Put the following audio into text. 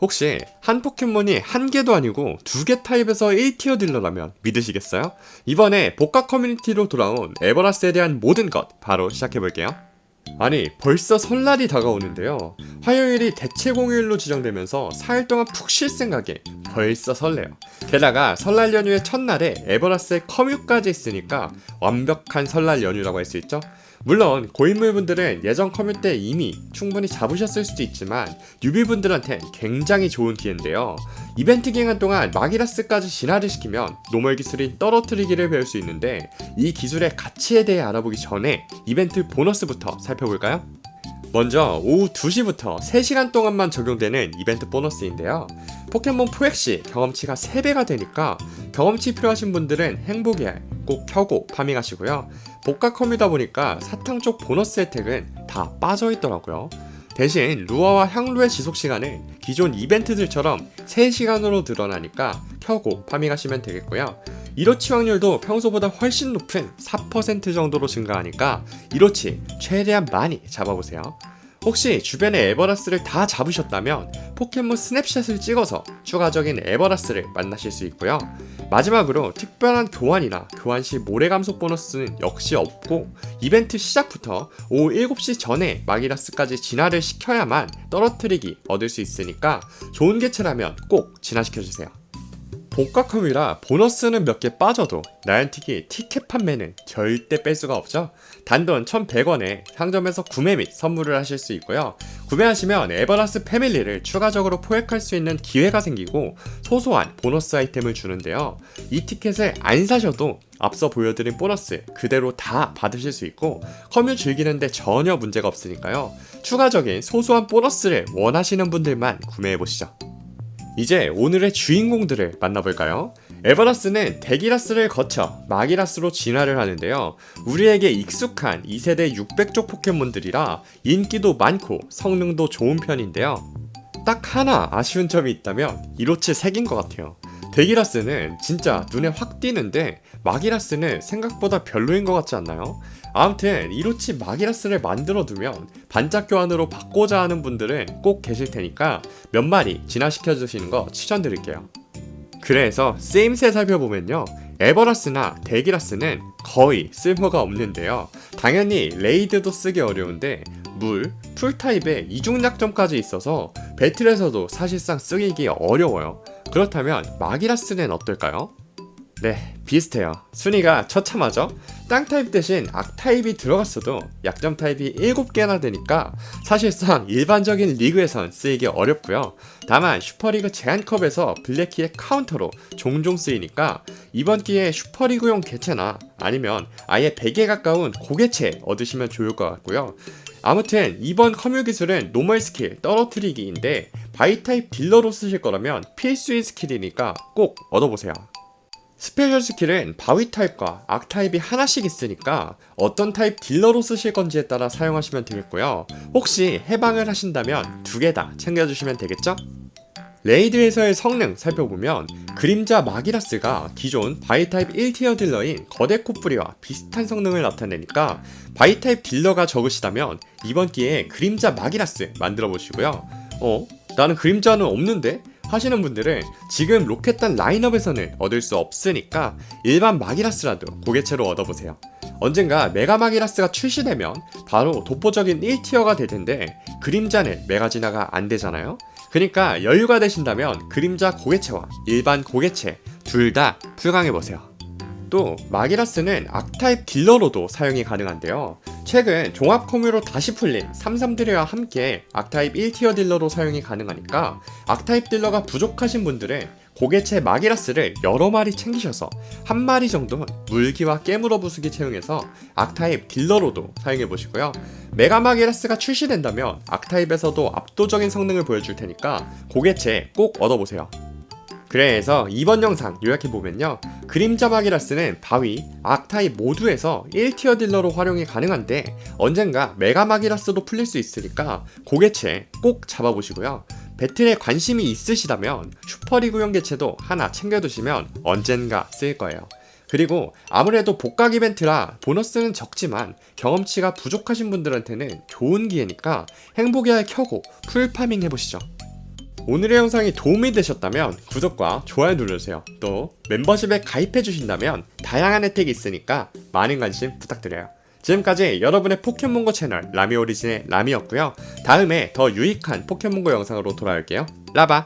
혹시 한 포켓몬이 한 개도 아니고 두 개 타입에서 1티어 딜러라면 믿으시겠어요? 이번에 복각 커뮤니티로 돌아온 에버라스에 대한 모든 것 바로 시작해볼게요. 아니 벌써 설날이 다가오는데요. 화요일이 대체 공휴일로 지정되면서 4일 동안 푹 쉴 생각에 벌써 설레요. 게다가 설날 연휴의 첫날에 에버라스의 커뮤까지 있으니까 완벽한 설날 연휴라고 할 수 있죠. 물론 고인물분들은 예전 커뮤 때 이미 충분히 잡으셨을 수도 있지만 뉴비분들한텐 굉장히 좋은 기회인데요. 이벤트 기간 동안 마기라스까지 진화를 시키면 노멀 기술인 떨어뜨리기를 배울 수 있는데 이 기술의 가치에 대해 알아보기 전에 이벤트 보너스부터 살펴볼까요? 먼저 오후 2시부터 3시간 동안만 적용되는 이벤트 보너스인데요. 포켓몬 포획시 경험치가 3배가 되니까 경험치 필요하신 분들은 행복의 꼭 켜고 파밍하시고요. 복각 컴이다 보니까 사탕 쪽 보너스 혜택은 다 빠져 있더라고요. 대신 루아와 향루의 지속 시간은 기존 이벤트들처럼 3시간으로 늘어나니까 켜고 파밍하시면 되겠고요. 이로치 확률도 평소보다 훨씬 높은 4% 정도로 증가하니까 이로치 최대한 많이 잡아보세요. 혹시 주변의 에버라스를 다 잡으셨다면 포켓몬 스냅샷을 찍어서 추가적인 에버라스를 만나실 수 있고요. 마지막으로 특별한 교환이나 교환 시 모래 감속 보너스는 역시 없고 이벤트 시작부터 오후 7시 전에 마기라스까지 진화를 시켜야만 떨어뜨리기 얻을 수 있으니까 좋은 개체라면 꼭 진화시켜주세요. 복각함이라 보너스는 몇 개 빠져도 나연틱이 티켓 판매는 절대 뺄 수가 없죠. 단돈 1,100원에 상점에서 구매 및 선물을 하실 수 있고요. 구매하시면 에버라스 패밀리를 추가적으로 포획할 수 있는 기회가 생기고 소소한 보너스 아이템을 주는데요. 이 티켓을 안 사셔도 앞서 보여드린 보너스 그대로 다 받으실 수 있고 커뮤 즐기는데 전혀 문제가 없으니까요. 추가적인 소소한 보너스를 원하시는 분들만 구매해 보시죠. 이제 오늘의 주인공들을 만나볼까요? 에버라스는 데기라스를 거쳐 마기라스로 진화를 하는데요. 우리에게 익숙한 2세대 600쪽 포켓몬들이라 인기도 많고 성능도 좋은 편인데요. 딱 하나 아쉬운 점이 있다면 이로치 색인 것 같아요. 데기라스는 진짜 눈에 확 띄는데 마기라스는 생각보다 별로인 것 같지 않나요? 아무튼 이로치 마기라스를 만들어 두면 반짝 교환으로 바꿔자 하는 분들은 꼭 계실 테니까 몇 마리 진화시켜 주시는 거 추천드릴게요. 그래서 쓰임새 살펴보면요. 에버라스나 데기라스는 거의 쓸모가 없는데요. 당연히 레이드도 쓰기 어려운데 물, 풀 타입에 이중 약점까지 있어서 배틀에서도 사실상 쓰기 어려워요. 그렇다면 마기라스는 어떨까요? 네, 비슷해요. 순위가 처참하죠? 땅 타입 대신 악 타입이 들어갔어도 약점 타입이 7개나 되니까 사실상 일반적인 리그에선 쓰이기 어렵고요. 다만 슈퍼리그 제한컵에서 블랙키의 카운터로 종종 쓰이니까 이번 기회에 슈퍼리그용 개체나 아니면 아예 100에 가까운 고개체 얻으시면 좋을 것 같고요. 아무튼 이번 커뮤 기술은 노멀 스킬 떨어뜨리기인데 바이 타입 딜러로 쓰실 거라면 필수인 스킬이니까 꼭 얻어보세요. 스페셜 스킬은 바위 타입과 악 타입이 하나씩 있으니까 어떤 타입 딜러로 쓰실 건지에 따라 사용하시면 되겠고요. 혹시 해방을 하신다면 두 개 다 챙겨주시면 되겠죠? 레이드에서의 성능 살펴보면 그림자 마기라스가 기존 바이타입 1티어 딜러인 거대 코프리와 비슷한 성능을 나타내니까 바이타입 딜러가 적으시다면 이번 기회에 그림자 마기라스 만들어 보시고요. 어? 나는 그림자는 없는데? 하시는 분들은 지금 로켓단 라인업에서는 얻을 수 없으니까 일반 마기라스라도 고개체로 얻어보세요. 언젠가 메가 마기라스가 출시되면 바로 독보적인 1티어가 될 텐데 그림자는 메가 진화가 안 되잖아요. 그러니까 여유가 되신다면 그림자 고개체와 일반 고개체 둘다 풀강해 보세요. 또 마기라스는 악타입 딜러로도 사용이 가능한데요. 최근 종합 커뮤로 다시 풀린 삼삼드레와 함께 악타입 1티어 딜러로 사용이 가능하니까 악타입 딜러가 부족하신 분들은 고개체 마기라스를 여러 마리 챙기셔서 한 마리 정도 물기와 깨물어 부수기 채용해서 악타입 딜러로도 사용해 보시고요. 메가 마기라스가 출시된다면 악타입에서도 압도적인 성능을 보여줄 테니까 고개체 꼭 얻어보세요. 그래서 이번 영상 요약해보면요. 그림자 마기라스는 바위, 악타입 모두에서 1티어 딜러로 활용이 가능한데 언젠가 메가 마기라스도 풀릴 수 있으니까 고개체 꼭 잡아보시고요. 배틀에 관심이 있으시다면 슈퍼리그용 개체도 하나 챙겨두시면 언젠가 쓰일 거예요. 그리고 아무래도 복각 이벤트라 보너스는 적지만 경험치가 부족하신 분들한테는 좋은 기회니까 행복의 알 켜고 풀파밍 해보시죠. 오늘의 영상이 도움이 되셨다면 구독과 좋아요 눌러주세요. 또 멤버십에 가입해 주신다면 다양한 혜택이 있으니까 많은 관심 부탁드려요. 지금까지 여러분의 포켓몬고 채널 라미 오리진의 라미였고요. 다음에 더 유익한 포켓몬고 영상으로 돌아올게요. 라바